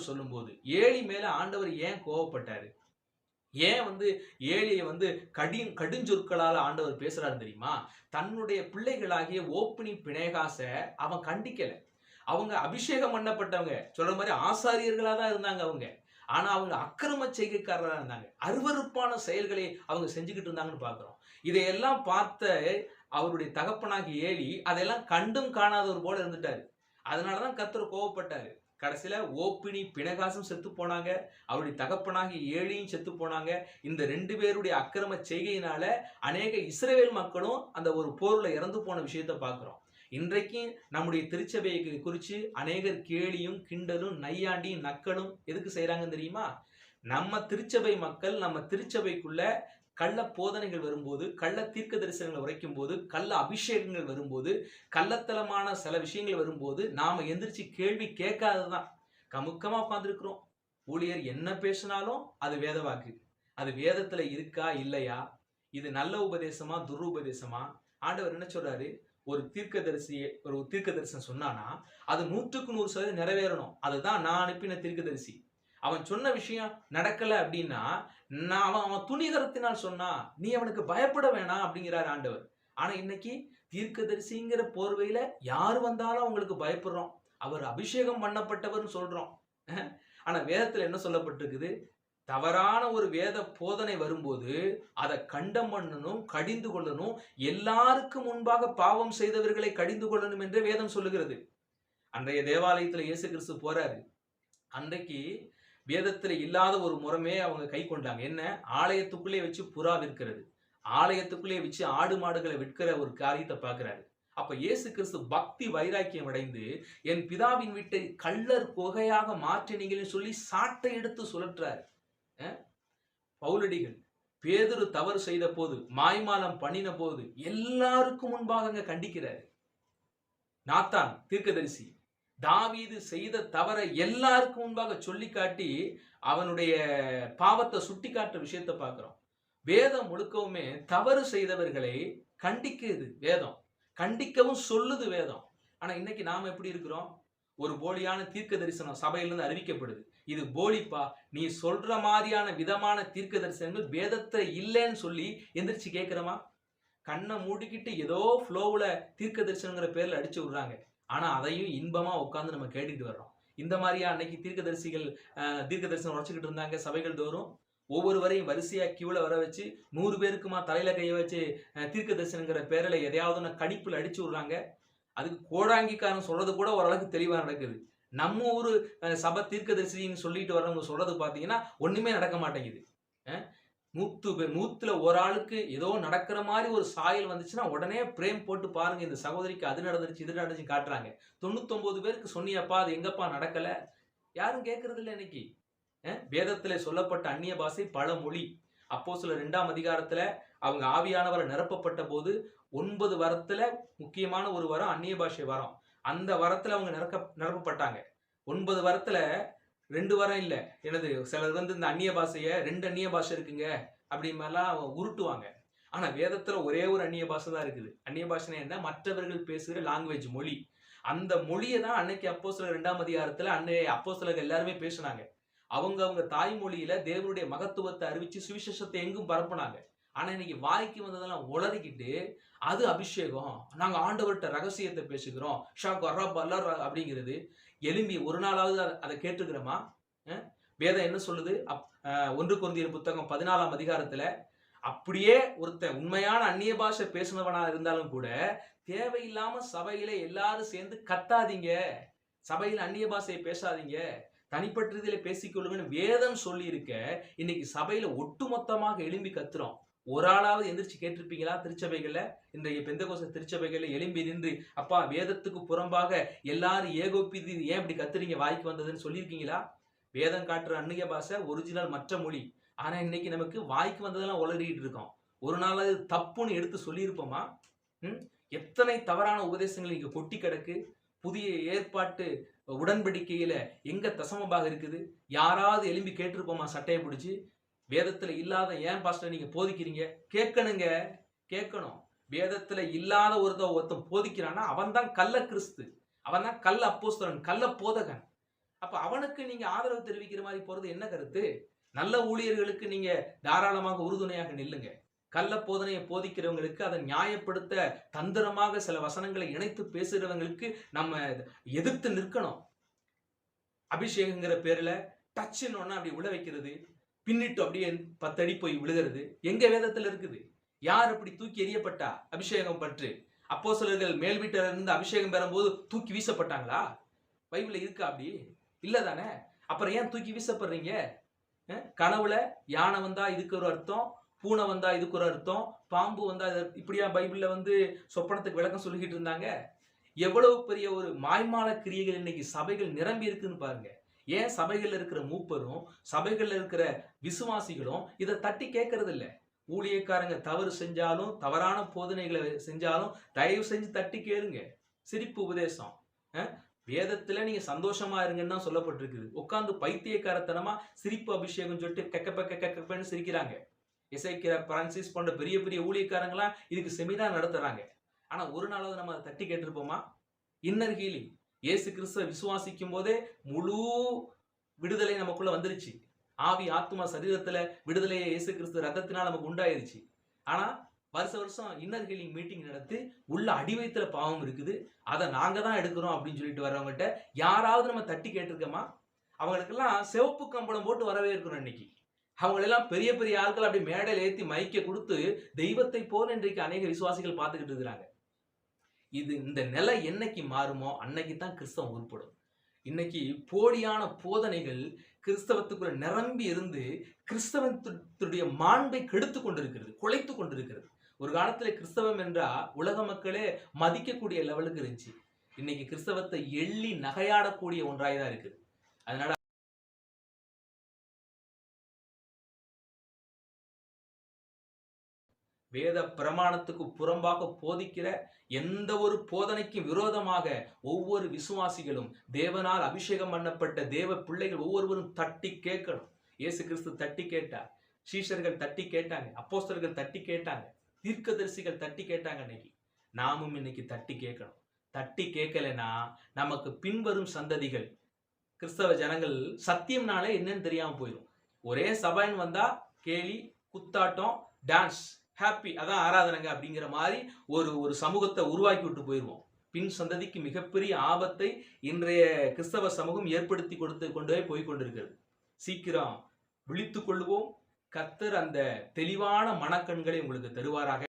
ஆண்டவர் சொல்லும்போது ஏழி மேல ஆண்டவர் ஏன் கோவப்பட்டாரு? ஏன் வந்து ஏழியை வந்து கடி கடுஞ்சொற்களால் ஆண்டவர் பேசுறாரு தெரியுமா? தன்னுடைய பிள்ளைகளாகிய ஓப்பனி பிணேகாச அவன் கண்டிக்கல. அவங்க அபிஷேகம் பண்ணப்பட்டவங்க. சொல்ற மாதிரி ஆசாரியர்களா தான் இருந்தாங்க அவங்க. ஆனா அவங்க அக்கிரம செய்கைக்காரராக இருந்தாங்க. அருவருப்பான செயல்களை அவங்க செஞ்சுக்கிட்டு இருந்தாங்கன்னு பாக்குறோம். இதையெல்லாம் பார்த்த அவருடைய தகப்பனாகி ஏழி அதெல்லாம் கண்டும் காணாதவர் போல இருந்துட்டாரு. அதனாலதான் கத்தர் கோவப்பட்டாரு. கடைசியில் ஓப்பினி பிணகாசும் செத்து போனாங்க. அவருடைய தகப்பனாகி ஏழியும் செத்து போனாங்க. இந்த ரெண்டு பேருடைய அக்கிரம செய்கையினால அநேக இஸ்ரேல் மக்களும் அந்த ஒரு போரில் இறந்து போன விஷயத்த பார்க்குறோம். இன்றைக்கு நம்முடைய திருச்சபையை குறித்து அநேகர் கேலியும் கிண்டலும் நையாண்டியும் நக்கலும் எதுக்கு செய்கிறாங்கன்னு தெரியுமா? நம்ம திருச்சபை மக்கள் நம்ம திருச்சபைக்குள்ள கள்ள போதனைகள் வரும்போது கள்ள தீர்க்க தரிசனங்களை உரைக்கும் போது கள்ள அபிஷேகங்கள் வரும்போது கள்ளத்தலமான சில விஷயங்கள் வரும்போது நாம எந்திரிச்சு கேள்வி கேட்காததான் கமுக்கமா உட்காந்துருக்குறோம் ஊழியர் என்ன பேசினாலும் அது வேத வாக்கு அது வேதத்துல இருக்கா இல்லையா? இது நல்ல உபதேசமா துருபதேசமா ஆண்டவர் என்ன சொல்றாரு? ஒரு தீர்க்கதரிசியை ஒரு தீர்க்கதரிசனம் சொன்னானா அது நூற்றுக்கு நூறு சதவீதம் நிறைவேறணும். அதுதான் நான் அனுப்பின தீர்க்கதரிசி அவன் சொன்ன விஷயம் நடக்கல அப்படின்னா நான் அவன் அவன் துணிகரத்தினால் சொன்னா நீ அவனுக்கு பயப்பட வேணாம் அப்படிங்கிறார் ஆண்டவர். ஆனா இன்னைக்கு தீர்க்கதரிசிங்கிற போர்வையில யார் வந்தாலும் அவங்களுக்கு பயப்படுறோம். அவர் அபிஷேகம் பண்ணப்பட்டவர்னு சொல்றோம். ஆனா வேதத்துல என்ன சொல்லப்பட்டிருக்குது? தவறான ஒரு வேத போதனை வரும்போது அதை கண்டம் பண்ணணும் கடிந்து கொள்ளணும் எல்லாருக்கும் முன்பாக பாவம் செய்தவர்களை கடிந்து கொள்ளணும் என்று வேதம் சொல்லுகிறது. அன்றைய தேவாலயத்துல இயேசு கிறிஸ்து போறாரு. அன்றைக்கு வேதத்துல இல்லாத ஒரு முறமே அவங்க கை கொண்டாங்க. என்ன? ஆலயத்துக்குள்ளே வச்சு புறா விற்கிறது. ஆலயத்துக்குள்ளே வச்சு ஆடு மாடுகளை விற்கிற ஒரு காரியத்தை பார்க்கிறாரு. அப்ப இயேசு கிறிஸ்து பக்தி வைராக்கியம் அடைந்து என் பிதாவின் வீட்டை கள்ளர் குகையாக மாற்றினீங்கன்னு சொல்லி சாட்டை எடுத்து சுழற்றார். அஹ்? பவுலடிகள் பேதுரு தவறு செய்த போது மாய்மாலம் பண்ணின போது எல்லாருக்கும் முன்பாக அங்க கண்டிக்கிறார். நாத்தான் தீர்க்கதரிசி. தாவீது செய்த தவறை எல்லாருக்கும் முன்பாக சொல்லி காட்டி அவனுடைய பாவத்தை சுட்டி காட்டுற விஷயத்தை பார்க்குறோம். வேதம் முழுக்கவுமே தவறு செய்தவர்களை கண்டிக்குது வேதம். கண்டிக்கவும் சொல்லுது வேதம். ஆனால் இன்னைக்கு நாம் எப்படி இருக்கிறோம்? ஒரு போலியான தீர்க்க தரிசனம் சபையிலிருந்து அறிவிக்கப்படுது. இது போலிப்பா நீ சொல்ற மாதிரியான விதமான தீர்க்க தரிசனங்கள் வேதத்தை இல்லைன்னு சொல்லி எந்திரிச்சு கேட்குறமா கண்ணை மூடிக்கிட்டு ஏதோ ஃப்ளோவில் தீர்க்க தரிசனங்கிற பேரில் அடிச்சு விடுறாங்க. ஆனால் அதையும் இன்பமாக உட்காந்து நம்ம கேட்டுக்கிட்டு வர்றோம். இந்த மாதிரியா அன்னைக்கு தீர்க்கதரிசிகள் அஹ், தீர்க்க தரிசனம் உரைச்சுக்கிட்டு இருந்தாங்க சபைகள் தோறும். ஒவ்வொருவரையும் வரிசையா கியூல வர வச்சு நூறு பேருக்குமா தலையில கையை வச்சு தீர்க்க தரிசனங்கிற பேரில் எதையாவது ஒன்று கணிப்புல அடிச்சு விடுறாங்க. அதுக்கு கோடாங்கிக்காரன் சொல்றது கூட ஓரளவுக்கு தெளிவாக நடக்குது. நம்ம ஊரு சபை தீர்க்கதரிசின்னு சொல்லிட்டு வரவங்க சொல்றது பார்த்தீங்கன்னா ஒண்ணுமே நடக்க மாட்டேங்குது. நூற்று பேர் நூற்றுல ஒரு ஆளுக்கு ஏதோ நடக்கிற மாதிரி ஒரு சாயல் வந்துச்சுன்னா உடனே பிரேம் போட்டு பாருங்க இந்த சகோதரிக்கு அது நடந்துருச்சு இது நடந்துச்சு காட்டுறாங்க. தொண்ணூத்தொம்பது பேருக்கு சொன்னியப்பா அது எங்கப்பா நடக்கலை? யாரும் கேட்கறது இல்லை இன்னைக்கு வேதத்தில் சொல்லப்பட்ட அந்நிய பாஷை பல மொழி. அப்போ சில ரெண்டாம் அதிகாரத்தில் அவங்க ஆவியானவரை நிரப்பப்பட்ட போது ஒன்பது வரத்தில் முக்கியமான ஒரு வரம் அந்நிய பாஷை வரம். அந்த வரத்தில் அவங்க நிரக்க நிரப்பப்பட்டாங்க. ஒன்பது வரத்தில் ரெண்டு வாரம் இல்லை. எனது சிலர் வந்து இந்த அந்நிய பாஷையை ரெண்டு அந்நிய பாஷை இருக்குங்க அப்படி மாதிரிலாம் அவங்க உருட்டுவாங்க. ஆனால் வேதத்தில் ஒரே ஒரு அந்நிய பாஷை தான் இருக்குது. அந்நிய பாஷைனா என்ன? மற்றவர்கள் பேசுகிற லாங்குவேஜ் மொழி. அந்த மொழியை தான் அன்னைக்கு அப்போ சிலர் ரெண்டாம் அதிகாரத்தில் அன்னைய அப்போ எல்லாருமே பேசினாங்க. அவங்க அவங்க தாய்மொழியில தேவனுடைய மகத்துவத்தை அறிவிச்சு சுவிசேஷத்தை எங்கும் பரப்புனாங்க. ஆனா இன்னைக்கு வாய்க்கு வந்ததெல்லாம் உளறிக்கிட்டு அது அபிஷேகம். நாங்க ஆண்டவர்கிட்ட ரகசியத்தை பேசுகிறோம். ஷா கர்ரா பல்லர் அப்படிங்கிறது. எலும்பி ஒரு நாளாவது அதை- அதை கேட்டுக்கிறோமா? வேதம் என்ன சொல்லுது? அப்- ஒன்று கொந்தியர் புத்தகம் பதினாலாம் அதிகாரத்துல அப்படியே ஒருத்தன் உண்மையான அந்நிய பாஷை பேசுனவனா இருந்தாலும் கூட தேவையில்லாம சபையில எல்லாரும் சேர்ந்து கத்தாதீங்க. சபையில் அந்நிய பாஷையை பேசாதீங்க. தனிப்பட்ட ரீதியில பேசிக்கொள்ளுங்கன்னு வேதம் சொல்லியிருக்க இன்னைக்கு சபையில ஒட்டுமொத்தமாக எழும்பி கத்துறோம். ஒரு ஆளாவது எந்திரிச்சு கேட்டிருப்பீங்களா? திருச்சபைகளில்? இன்றைய பெந்தகோச திருச்சபைகளில் எழும்பி நின்று அப்பா வேதத்துக்கு புறம்பாக எல்லாரும் ஏகோப்பிதி ஏன் இப்படி கத்துறீங்க? வாய்க்கு வந்ததுன்னு சொல்லியிருக்கீங்களா? வேதம் காட்டுற அன்னிய பாஷை ஒரிஜினல் மற்ற மொழி. ஆனால் இன்னைக்கு நமக்கு வாய்க்கு வந்ததெல்லாம் உளறிட்டு இருக்கோம். ஒரு நாளாவது தப்புன்னு எடுத்து சொல்லியிருப்போமா? ம்? எத்தனை தவறான உபதேசங்கள் இங்கே கொட்டி கிடக்கு? புதிய ஏற்பாட்டு உடன்படிக்கையில எங்க தசமபாக இருக்குது? யாராவது எலும்பி கேட்டிருப்போமா சட்டையை பிடிச்சி? வேதத்தில் இல்லாத ஏன் பாஸ்டர் நீங்கள் போதிக்கிறீங்க? கேட்கணுங்க. கேட்கணும். வேதத்துல இல்லாத ஒருத்த ஒருத்தன் போதிக்கிறான்னா அவன் தான் கள்ள கிறிஸ்து. அவன் தான் கல்ல அப்போஸ்தரன் கள்ள போதகன். அப்போ அவனுக்கு நீங்க ஆதரவு தெரிவிக்கிற மாதிரி போறது என்ன கருத்து? நல்ல ஊழியர்களுக்கு நீங்க தாராளமாக உறுதுணையாக நில்லுங்க. கள்ள போதனையை போதிக்கிறவங்களுக்கு அதை நியாயப்படுத்த தந்திரமாக சில வசனங்களை இணைத்து பேசுகிறவங்களுக்கு நம்ம எதிர்த்து நிற்கணும். அபிஷேகங்கிற பேரில் டச்சுன்னு ஒன்று அப்படி உள்ள வைக்கிறது. பின்னிட்டு அப்படியே பத்தடி போய் விழுகிறது. எங்க வேதத்துல இருக்குது? யார் அப்படி தூக்கி எறியப்பட்டா? அபிஷேகம் பற்று. அப்போ சிலர்கள் மேல் வீட்டில இருந்து அபிஷேகம் பெறும்போது தூக்கி வீசப்பட்டாங்களா? பைபிள் இருக்கா அப்படி? இல்லை தானே? அப்புறம் ஏன் தூக்கி வீசப்படுறீங்க? கனவுல யானை வந்தா இதுக்கு ஒரு அர்த்தம் பூனை வந்தா இதுக்கு ஒரு அர்த்தம் பாம்பு வந்தா இப்படியா பைபிள்ல வந்து சொப்பனத்துக்கு விளக்கம் சொல்லிக்கிட்டு இருந்தாங்க? எவ்வளவு பெரிய ஒரு மாய்மால கிரியைகள் இன்னைக்கு சபைகள் நிரம்பி இருக்குன்னு பாருங்க. ஏன் சபைகள்ல இருக்கிற மூப்பரும் சபைகளில் இருக்கிற விசுவாசிகளும் இதை தட்டி கேட்கறது இல்லை ஊழியக்காரங்க தவறு செஞ்சாலும் தவறான போதனைகளை செஞ்சாலும் தயவு செஞ்சு தட்டி கேளுங்க. சிரிப்பு உபதேசம். வேதத்துல நீங்க சந்தோஷமா இருங்கன்னு தான் சொல்லப்பட்டிருக்குது. உட்காந்து பைத்தியக்காரத்தனமா சிரிப்பு அபிஷேகம் சொல்லிட்டு கெக்கப்ப கெக்கப்பன்னு சிரிக்கிறாங்க. இசைக்கிற பிரான்சிஸ் போன்ற பெரிய பெரிய ஊழியக்காரங்களாம் இதுக்கு செமினார் நடத்துறாங்க. ஆனா ஒரு நாளாவது நம்ம அதை தட்டி கேட்டிருப்போமா? இன்னர் ஹீலிங் இயேசு கிறிஸ்துவ விசுவாசிக்கும் போதே முழு விடுதலை நமக்குள்ள வந்துருச்சு. ஆவி ஆத்மா சரீரத்துல விடுதலையை இயேசு கிறிஸ்து ரத்தத்தினால் நமக்கு உண்டாயிருச்சு. ஆனா வருஷ வருஷம் இன்னர் ஹீலிங் மீட்டிங் நடத்தி உள்ள அடிவயத்துல பாவம் இருக்குது. அதை நாங்க தான் எடுக்கிறோம் அப்படின்னு சொல்லிட்டு வர்றவங்ககிட்ட யாராவது நம்ம தட்டி கேட்டிருக்கோமா? அவங்களுக்கெல்லாம் சிவப்பு கம்பளம் போட்டு வரவே இருக்கிறோம் இன்னைக்கு. அவங்களெல்லாம் பெரிய பெரிய ஆட்கள் அப்படி மேடையில் ஏற்றி மைக்க கொடுத்து தெய்வத்தை போல இன்றைக்கு அநேக விசுவாசிகள் பார்த்துக்கிட்டு இருக்கிறாங்க. இது இந்த நிலை என்னைக்கு மாறுமோ அன்னைக்கு தான் கிறிஸ்தவம் உருப்படும். இன்னைக்கு போலியான போதனைகள் கிறிஸ்தவத்துக்குள்ள நிரம்பி இருந்து கிறிஸ்தவத்துடைய மாண்பை கெடுத்து கொண்டிருக்கிறது குலைத்து கொண்டிருக்கிறது. ஒரு காலத்துல கிறிஸ்தவம் என்றா உலக மக்களே மதிக்கக்கூடிய லெவலுக்கு இருந்துச்சு. இன்னைக்கு கிறிஸ்தவத்தை எள்ளி நகையாடக்கூடிய ஒன்றாய் தான் இருக்குது. அதனால வேத பிரமாணத்துக்கு புறம்பாக போதிக்கிற எந்த ஒரு போதனைக்கும் விரோதமாக ஒவ்வொரு விசுவாசிகளும் தேவனால் அபிஷேகம் பண்ணப்பட்ட தேவ பிள்ளைகள் ஒவ்வொருவரும் தட்டி கேட்கணும். இயேசு கிறிஸ்து தட்டி கேட்டார். சீஷர்கள் தட்டி கேட்டாங்க. அப்போஸ்தர்கள் தட்டி கேட்டாங்க. தீர்க்கதரிசிகள் தட்டி கேட்டாங்க இன்னைக்கு நாமும் இன்னைக்கு தட்டி கேட்கணும். தட்டி கேட்கலைன்னா நமக்கு பின்வரும் சந்ததிகள் கிறிஸ்தவ ஜனங்கள் சத்தியம்னாலே என்னன்னு தெரியாம போயிடும் ஒரே சபைன்னு வந்தா கேலி குத்தாட்டம் டான்ஸ் ஹாப்பி அதான் ஆராதனைங்க அப்படிங்கிற மாதிரி ஒரு ஒரு சமூகத்தை உருவாக்கி விட்டு போயிடுவோம் பின் சந்ததிக்கு மிகப்பெரிய ஆபத்தை இன்றைய கிறிஸ்தவ சமூகம் ஏற்படுத்தி கொடுத்து கொண்டு போய் கொண்டிருக்கிறது. சீக்கிரம் விழித்து கொள்வோம் கத்தர் அந்த தெளிவான மனக்கண்களை உங்களுக்கு தருவாராக.